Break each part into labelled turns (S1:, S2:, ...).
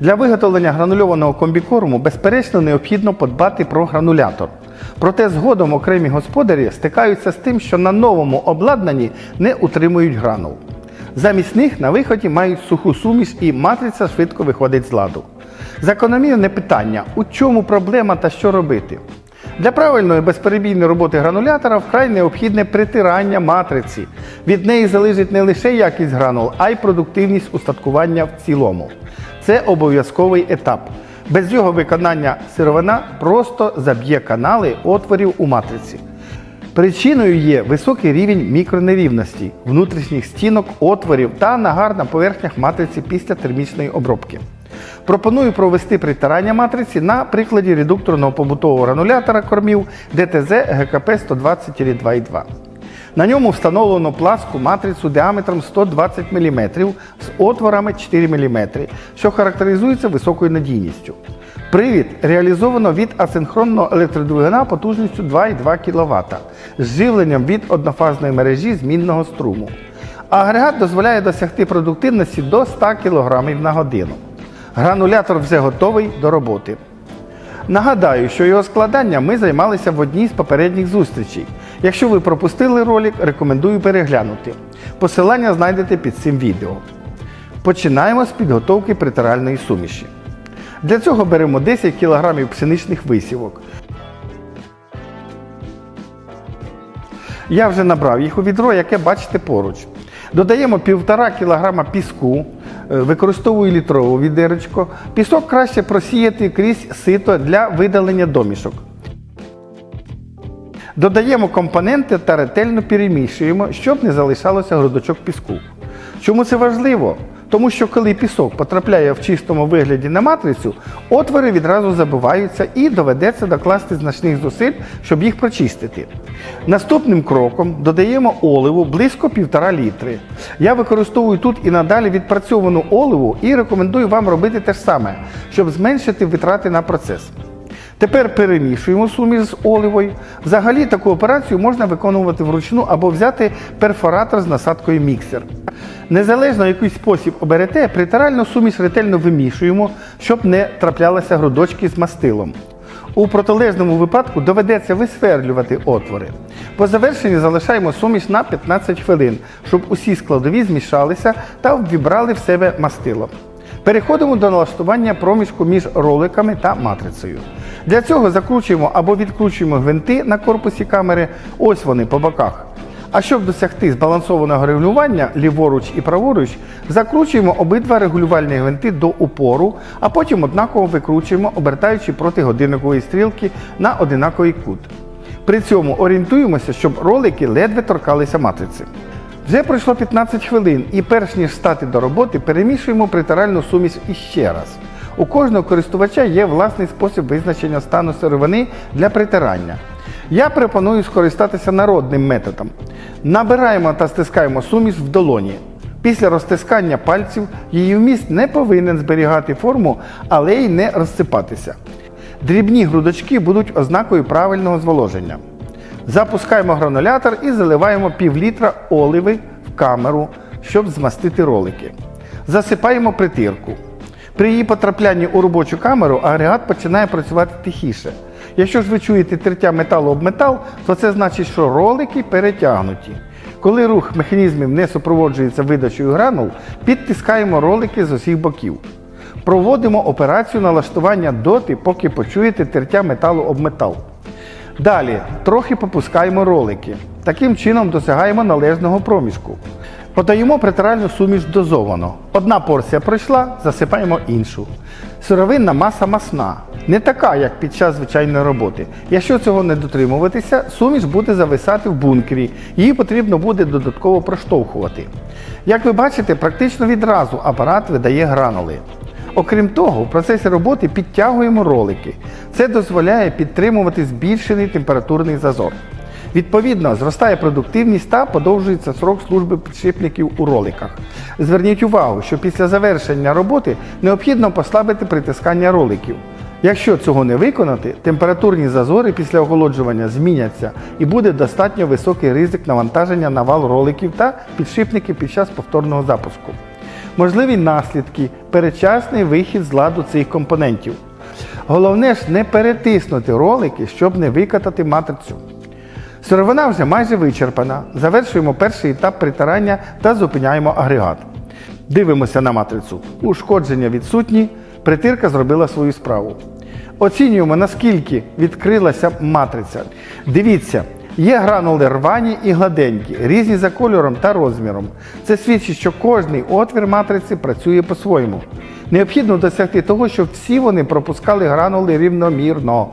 S1: Для виготовлення гранульованого комбікорму безперечно необхідно подбати про гранулятор. Проте згодом окремі господарі стикаються з тим, що на новому обладнанні не утримують гранул. Замість них на виході мають суху суміш і матриця швидко виходить з ладу. Закономірне питання, у чому проблема та що робити? Для правильної безперебійної роботи гранулятора вкрай необхідне притирання матриці. Від неї залежить не лише якість гранул, а й продуктивність устаткування в цілому. Це обов'язковий етап. Без його виконання сировина просто заб'є канали отворів у матриці. Причиною є високий рівень мікронерівності, внутрішніх стінок, отворів та нагар на поверхнях матриці після термічної обробки. Пропоную провести притирання матриці на прикладі редукторного побутового гранулятора кормів ДТЗ ГКП 120-2,2. На ньому встановлено пласку матрицю діаметром 120 мм з отворами 4 мм, що характеризується високою надійністю. Привід реалізовано від асинхронного електродвигуна потужністю 2,2 кВт з живленням від однофазної мережі змінного струму. Агрегат дозволяє досягти продуктивності до 100 кг на годину. Гранулятор вже готовий до роботи. Нагадаю, що його складання ми займалися в одній з попередніх зустрічей. Якщо ви пропустили ролик, рекомендую переглянути. Посилання знайдете під цим відео. Починаємо з підготовки притиральної суміші. Для цього беремо 10 кг пшеничних висівок. Я вже набрав їх у відро, яке бачите поруч. Додаємо 1,5 кг піску, використовую літрову відерочку. Пісок краще просіяти крізь сито для видалення домішок. Додаємо компоненти та ретельно перемішуємо, щоб не залишалося грудочок піску. Чому це важливо? Тому що коли пісок потрапляє в чистому вигляді на матрицю, отвори відразу забиваються і доведеться докласти значних зусиль, щоб їх прочистити. Наступним кроком додаємо оливу близько 1,5 літри. Я використовую тут і надалі відпрацьовану оливу і рекомендую вам робити те ж саме, щоб зменшити витрати на процес. Тепер перемішуємо суміш з оливою. Взагалі таку операцію можна виконувати вручну або взяти перфоратор з насадкою міксер. Незалежно який спосіб оберете, притиральну суміш ретельно вимішуємо, щоб не траплялися грудочки з мастилом. У протилежному випадку доведеться висверлювати отвори. По завершенні залишаємо суміш на 15 хвилин, щоб усі складові змішалися та ввібрали в себе мастило. Переходимо до налаштування проміжку між роликами та матрицею. Для цього закручуємо або відкручуємо гвинти на корпусі камери, ось вони по боках. А щоб досягти збалансованого регулювання ліворуч і праворуч, закручуємо обидва регулювальні гвинти до упору, а потім однаково викручуємо, обертаючи проти годинникової стрілки на одинаковий кут. При цьому орієнтуємося, щоб ролики ледве торкалися матриці. Вже пройшло 15 хвилин, і перш ніж стати до роботи, перемішуємо притиральну суміш іще раз. У кожного користувача є власний спосіб визначення стану сировини для притирання. Я пропоную скористатися народним методом. Набираємо та стискаємо суміш в долоні. Після розтискання пальців її вміст не повинен зберігати форму, але й не розсипатися. Дрібні грудочки будуть ознакою правильного зволоження. Запускаємо гранулятор і заливаємо пів літра оливи в камеру, щоб змастити ролики. Засипаємо притирку. При її потраплянні у робочу камеру агрегат починає працювати тихіше. Якщо ж ви чуєте тертя металу об метал, то це значить, що ролики перетягнуті. Коли рух механізмів не супроводжується видачею гранул, підтискаємо ролики з усіх боків. Проводимо операцію налаштування доти, поки почуєте тертя металу об метал. Далі трохи попускаємо ролики. Таким чином досягаємо належного проміжку. Подаємо притиральну суміш дозовано. Одна порція пройшла, засипаємо іншу. Сировинна маса масна, не така, як під час звичайної роботи. Якщо цього не дотримуватися, суміш буде зависати в бункері, її потрібно буде додатково проштовхувати. Як ви бачите, практично відразу апарат видає гранули. Окрім того, в процесі роботи підтягуємо ролики. Це дозволяє підтримувати збільшений температурний зазор. Відповідно, зростає продуктивність та подовжується срок служби підшипників у роликах. Зверніть увагу, що після завершення роботи необхідно послабити притискання роликів. Якщо цього не виконати, температурні зазори після охолоджування зміняться і буде достатньо високий ризик навантаження на вал роликів та підшипників під час повторного запуску. Можливі наслідки, передчасний вихід з ладу цих компонентів. Головне ж не перетиснути ролики, щоб не викатати матрицю. Сировина вже майже вичерпана. Завершуємо перший етап притирання та зупиняємо агрегат. Дивимося на матрицю. Ушкодження відсутні, притирка зробила свою справу. Оцінюємо, наскільки відкрилася матриця. Дивіться, є гранули рвані і гладенькі, різні за кольором та розміром. Це свідчить, що кожний отвір матриці працює по-своєму. Необхідно досягти того, щоб всі вони пропускали гранули рівномірно.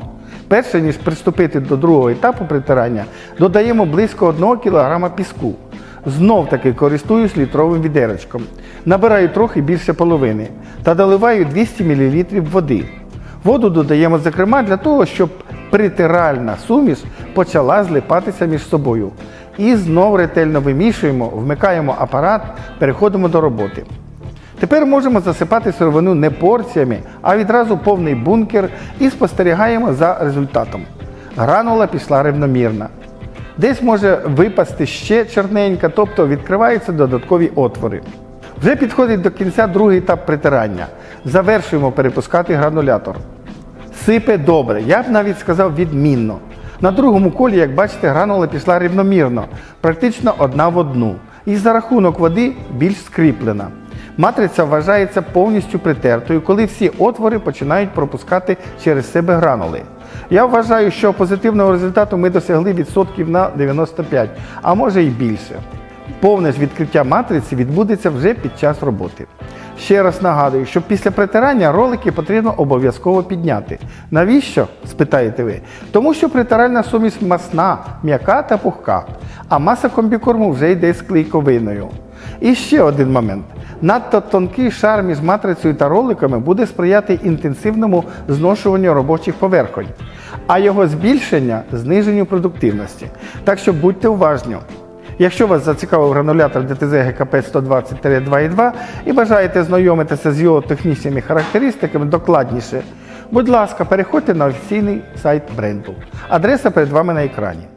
S1: Перше ніж приступити до другого етапу притирання, додаємо близько 1 кг піску. Знов таки користуюсь літровим відерочком. Набираю трохи більше половини та доливаю 200 мл води. Воду додаємо, зокрема, для того, щоб притиральна суміш почала злипатися між собою. І знов ретельно вимішуємо, вмикаємо апарат, переходимо до роботи. Тепер можемо засипати сировину не порціями, а відразу повний бункер і спостерігаємо за результатом. Гранула пішла рівномірна. Десь може випасти ще чорненька, тобто відкриваються додаткові отвори. Вже підходить до кінця другий етап притирання. Завершуємо перепускати гранулятор. Сипе добре, я б навіть сказав відмінно. На другому колі, як бачите, гранула пішла рівномірно, практично одна в одну. І за рахунок води більш скріплена. Матриця вважається повністю притертою, коли всі отвори починають пропускати через себе гранули. Я вважаю, що позитивного результату ми досягли відсотків на 95, а може і більше. Повне відкриття матриці відбудеться вже під час роботи. Ще раз нагадую, що після притирання ролики потрібно обов'язково підняти. Навіщо? спитаєте ви? Тому що притиральна суміш масна, м'яка та пухка, а маса комбікорму вже йде з клейковиною. І ще один момент. Надто тонкий шар між матрицею та роликами буде сприяти інтенсивному зношуванню робочих поверхонь, а його збільшення зниженню продуктивності. Так що будьте уважні. Якщо вас зацікавив гранулятор ДТЗ ГКП 120-2.2 і бажаєте знайомитися з його технічними характеристиками докладніше, будь ласка, переходьте на офіційний сайт бренду. Адреса перед вами на екрані.